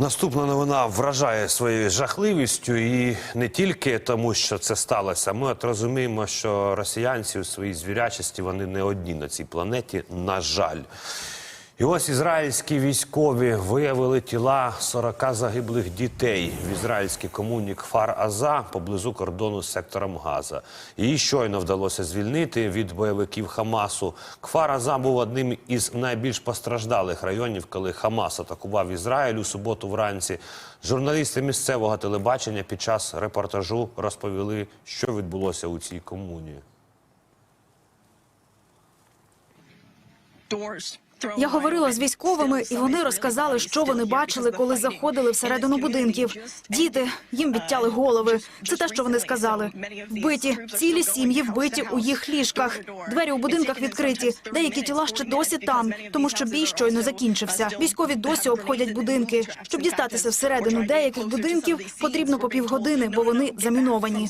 Наступна новина вражає своєю жахливістю, і не тільки тому, що це сталося. Ми от розуміємо, що росіянці у своїй звірячості вони не одні на цій планеті. На жаль. І ось ізраїльські військові виявили тіла 40 загиблих дітей в ізраїльській комуні Кфар Аза поблизу кордону з сектором Газа. Її щойно вдалося звільнити від бойовиків Хамасу. Кфар Аза був одним із найбільш постраждалих районів, коли Хамас атакував Ізраїль у суботу вранці. Журналісти місцевого телебачення під час репортажу розповіли, що відбулося у цій комуні. Я говорила з військовими, і вони розказали, що вони бачили, коли заходили всередину будинків. Діти їм відтяли голови. Це те, що вони сказали. Вбиті цілі сім'ї вбиті у їх ліжках. Двері у будинках відкриті. Деякі тіла ще досі там, тому що бій щойно закінчився. Військові досі обходять будинки. Щоб дістатися всередину деяких будинків, потрібно по півгодини, бо вони заміновані.